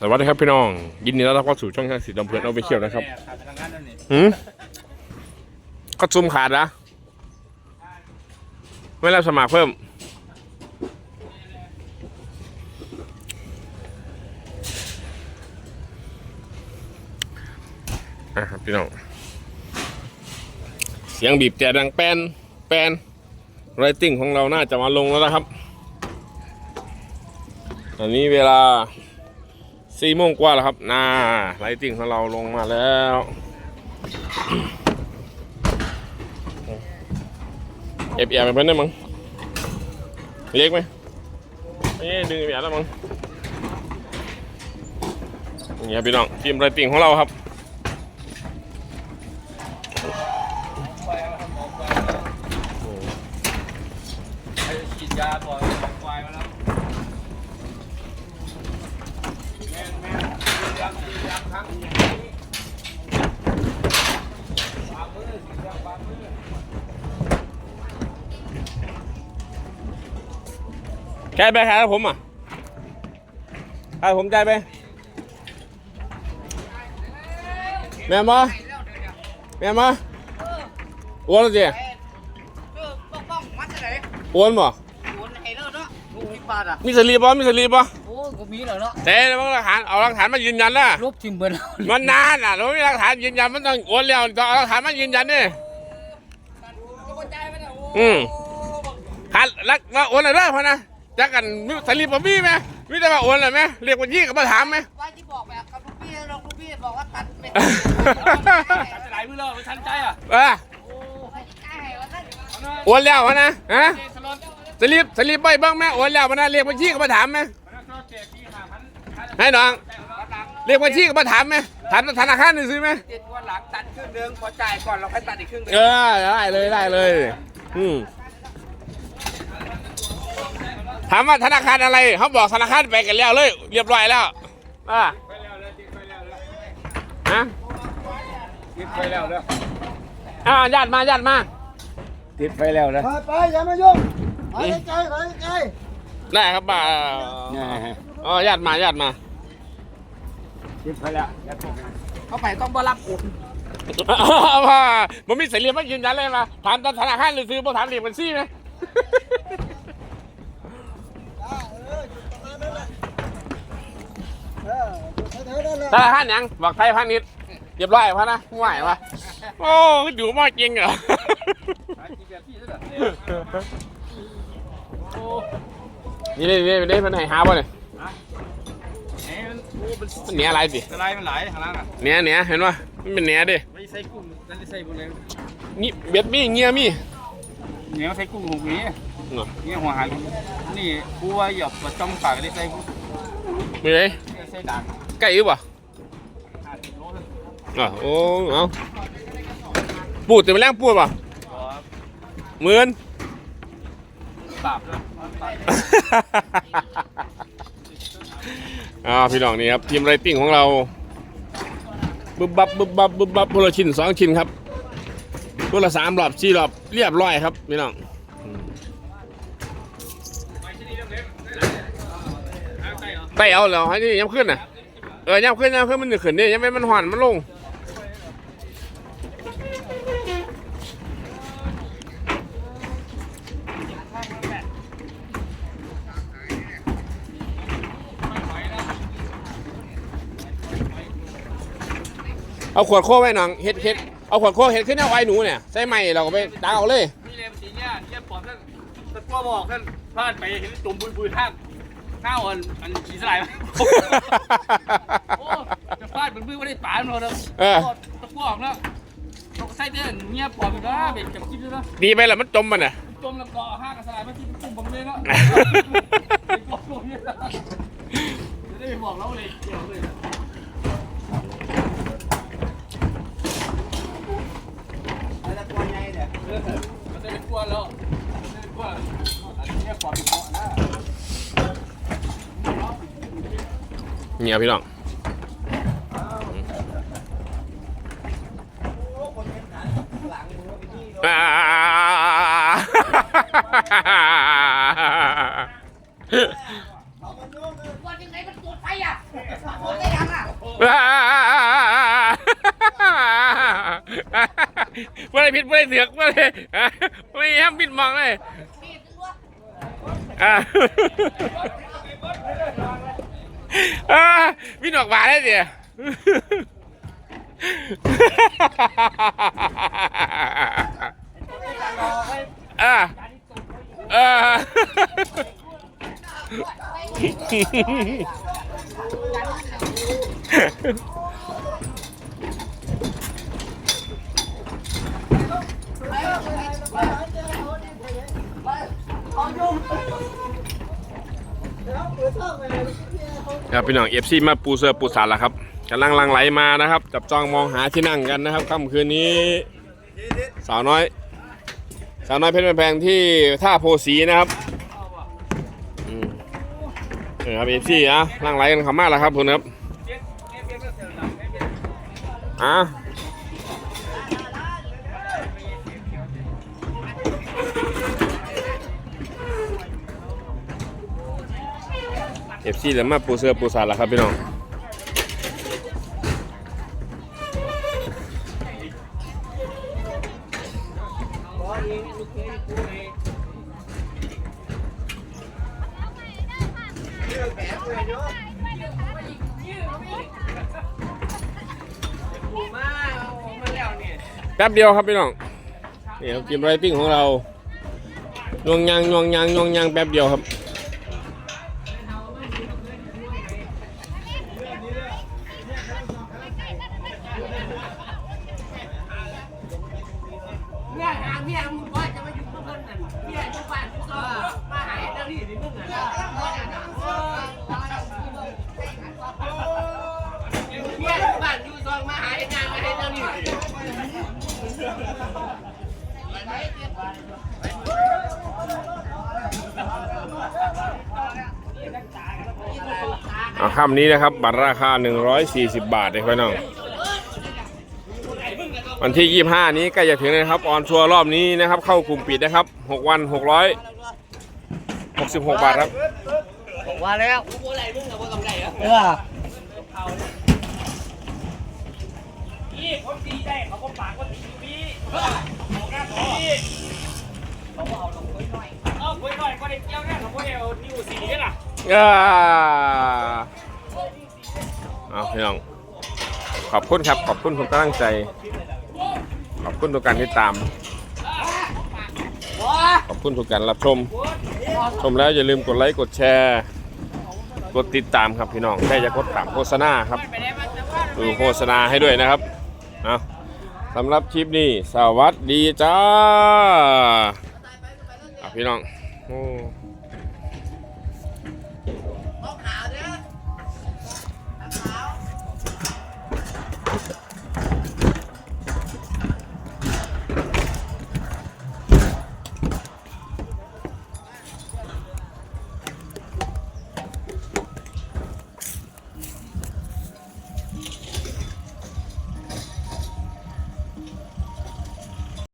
สวัสดีครับพี่น้อง ยินดีต้อนรับเข้าสู่ช่องทางสีดำเพลินเอาไปเที่ยวนะครับขาดพลังงานนั่นนี่หืมก็ซุ่มขาดนะไม่รับสมัครเพิ่ม อะครับพี่น้อง เสียงบีบแต่ดังแป้นแป้นไรติ้งของเราน่าจะมาลงแล้วนะครับ ตอนนี้เวลา สี่โมงกว่าแล้วครับน่าไรติ้งของเราลงมาแล้วเอฟเอไปเพิ่นได้มั้งเล็กไหมไม่ดึงเอฟเอแล้วมั้งนี่ครับพี่น้องทีมไรติ้งของเราครับไอ้ฉีดยาตัวควายมาแล้วแม่นแม่นยังยังครั้งปามือฉีดยาปามือ ใจายไปหาผมอะใครผมใจไป แม่มาแม่มาโอนแล้วสิออป้องป้องมัดจะไหนบ่โอนให้แล้วเนาะลูกมีบาทอะมีสลีปบ่ มีสลีปบ่โอ้ก็มีแล้วเนาะแต่บางหลักฐานเอาหลักฐานมายืนยันนะลบทิมเบิร์นมันนานอะเราไม่มีหลักฐานยืนยันมันต้องโอนแล้วต้องเอาหลักฐานมายืนยันนี่อืมหันลักมาโอนอะไรพอนะจักกันมีสลีปบ่มีไหมมีแต่ว่าโอนอะไรไหมเรียกวันยี่กับมาถามไหมว่าที่บอกแบบกับลูกพี่เราลูกพี่บอกว่าตัดเป็นตัดจะไหลมือแล้วไม่ทันใจอะเออโอ้ใครจะกล้าให้วะท่านโอนแล้วพอนะฮะเจสลอนสลีปสลีปใบบ้างไหมโอนแล้วพอนะเรียกวันยี่กับมาถามไหม มันก็เจ็บที่ขาพัน ให้น้อง เรียกบัญชีกับมาถามไหมถามธนาคารหนึ่งซื้อไหมเจ็ดวันหลังตัดครึ่งนึงพอจ่ายก่อนเราค่อยตัดอีกครึ่งนึงเออได้เลยได้เลย อืมถามว่าธนาคารอะไรเขาบอกธนาคารไปกันแล้วเลย เรียบร้อยแล้วอ่าไปแล้วเลยติดไปแล้วเลยฮะติดไปแล้วเลยอ่าญาติมาญาติมาติดไปแล้วเลยไปไปอย่ามายุ่งไปไกลไปไกลได้ครับบ่าอ๋อญาติมาญาติมา ติดไปแล้วเขาไปต้องบ่รับโอนว่าผมมีเสรีมายืนยันเลยมาถามธนาคารหรือซื้อบ่ถามเรียกบัญชีไหมเอออยู่แถวๆนั่นแหละธนาคารหยังบอกไทยพาณิชย์เรียบร้อยพะนะห่วยวะโอ้ดูมากจริงเหรอนี่นี่นี่นี่มันไหนหาบ่เนี่ย มันเนี้ยอะไรดิสไลด์มันไหลข้างล่างอะเนี้ยเนี้ยเห็นปะมันเป็นเนี้ยดิไม่ใส่กุ้งนั่นใส่หมดเลยนี่เบ็ดมี่เงี้ยมี่เหนียวใส่กุ้งหกนี้เนาะนี่หัวหายนี่กูว่าหยอบกับจ้องปากได้ใส่กุ้งมีไรใส่ด่างไก่อยู่ปะห้าสิบโลเลยอะโอ้เอาปูดแต่ไม่แรงปูดปะก็หมื่นปราบเลย อ่าพี่น้องนี่ครับทีมไรติ้งของเราบึบบับบึบบับบึบบับพละชิ้นสองชิ้นครับพละสามรอบสี่รอบเรียบร้อยครับพี่น้องไต่เอาแล้วให้นี่ย้ำขึ้นน่ะเออย้ำขึ้นย้ำขึ้นมันหนึ่งขึ้นนี่ยังไม่มันห่อนมันลง เอาขวดโค้กไว้หนังเฮ็ดเฮ็ดเอาขวดโค้กเฮ็ดขึ้นเอาไว้หนูเนี่ยใส่ไม้เราก็ไปดังเอาเลยมีเลมสีเนี่ยเนี่ยปอดนั่นตะกั่วบอกนั่นพลาดไปเห็นตุ่มบุยบุยท่านข้าวอันอันสีสลายโอ้จะพลาดเป็นมือไม่ได้ป่ามันเลยเออตะกั่วออกแล้วตกใส่เด่นเงียบปอดอยู่นะเบ็ดจับคิดด้วยนะดีไปแล้วมันจมมันน่ะจมแล้วก็ห้างกับสลายมาที่ตุ่มบังเลยแล้วบอกลงเนี่ยจะได้บอกเราเลยเกี่ยวเลย อะไรตัวใหญ่เนี่ย มันได้กลัวแล้วได้กลัวอันนี้ปอดเป็นเกาะนะ เงียบพี่น้องอ่า วันยังไงมันตรวจไฟอะ ไม่ได้ผิ ดไม่ได้เสือกไม่ได้ฮม่ห้ามบิดมองเลยอ่าอ่าบิดออกมาได้เดียอ่าอ่า ครับพี่น้องเอฟซีมาปูเสือปูสารแล้วครับกำลังลังไหลมานะครับ จับจองมองหาที่นั่งกันนะครับค่ำคืนนี้ สาวน้อย สาวน้อยเพชรแพงที่ท่าโพสีนะครับเออครับเอฟซีอะลังไหลกันเขามากแล้วครับคุณครับอะ เอฟซีแล้วมาปูเสือปูสารแล้วครับพี่น้องแป๊บเดียวครับพี่น้องนี่ครับทีมไรติ้งของเรานวงยางนวงยางนวงยางแป๊บเดียวครับ เอาค่ำนี้นะครับ บัตรราคา 140 บาทเลยพี่น้อง วันที่ 25 นี้ใกล้จะถึงนะครับ ออนชัวร์รอบนี้นะครับ เข้ากลุ่มปิดนะครับ 6 วัน 666 บาทครับว่าแล้วกูบ่ไรมึงกับบ่กำไรอะเออนี่คนดีได้เขาก็ปากว่าดีดีเอาหน้าต่อ เอาไว้หน่อยเอาไว้หน่อยก็ได้เกี่ยวเนี่ยเขาก็เอานิ้วสีนี่ล่ะอ่าเอาพี่น้อง ขอบคุณครับ ขอบคุณทุกกำลังใจ ขอบคุณทุกการติดตาม ขอบคุณทุกการรับชม ชมแล้วอย่าลืมกดไลค์กดแชร์ กดติดตามครับพี่น้องแค่จะกดตามโฆษณาครับดูโฆษณาให้ด้วยนะครับ เอา สำหรับคลิปนี้ สวัสดีจ้าพี่น้องโอ้